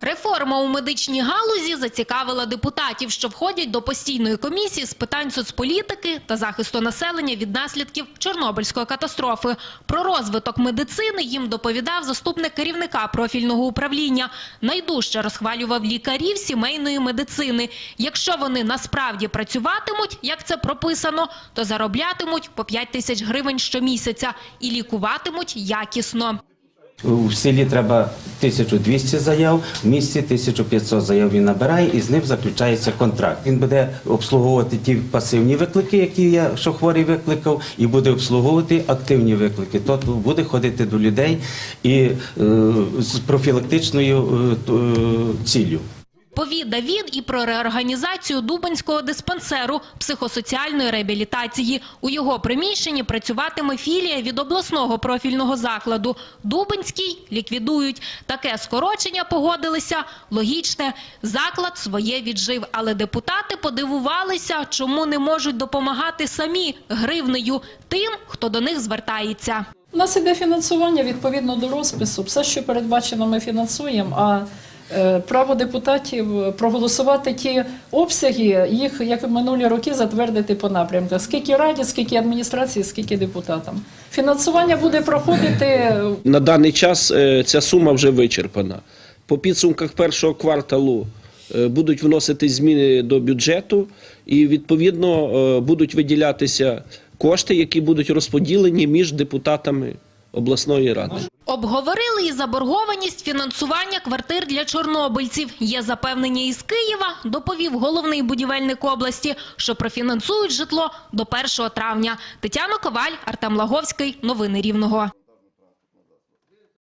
Реформа у медичній галузі зацікавила депутатів, що входять до постійної комісії з питань соцполітики та захисту населення від наслідків Чорнобильської катастрофи. Про розвиток медицини їм доповідав заступник керівника профільного управління. Найдужче розхвалював лікарів сімейної медицини. Якщо вони насправді працюватимуть, як це прописано, то зароблятимуть по 5 тисяч гривень щомісяця і лікуватимуть якісно. В селі треба 1200 заяв, в місті 1500 заяв він набирає і з ним заключається контракт. Він буде обслуговувати ті пасивні виклики, які я що хворий викликав, і буде обслуговувати активні виклики. Тобто буде ходити до людей і е, з профілактичною е, е, ціллю. Повідав він і про реорганізацію Дубинського диспансеру психосоціальної реабілітації. У його приміщенні працюватиме філія від обласного профільного закладу. Дубинський ліквідують. Таке скорочення погодилися. Логічне, заклад своє віджив. Але депутати подивувалися, чому не можуть допомагати самі гривнею тим, хто до них звертається. У нас іде фінансування відповідно до розпису. Все, що передбачено, ми фінансуємо. Право депутатів проголосувати ті обсяги, їх як в минулі роки затвердити по напрямках. Скільки раді, скільки адміністрації, скільки депутатам. Фінансування буде проходити На даний час е, ця сума вже вичерпана. По підсумках першого кварталу е, будуть вносити зміни до бюджету, і відповідно е, будуть виділятися кошти, які будуть розподілені між депутатами обласної ради. Обговорили і заборгованість фінансування квартир для чорнобильців. Є запевнення із Києва, доповів головний будівельник області, що профінансують житло до 1 травня. Тетяна Коваль, Артем Лаговський. Новини Рівного.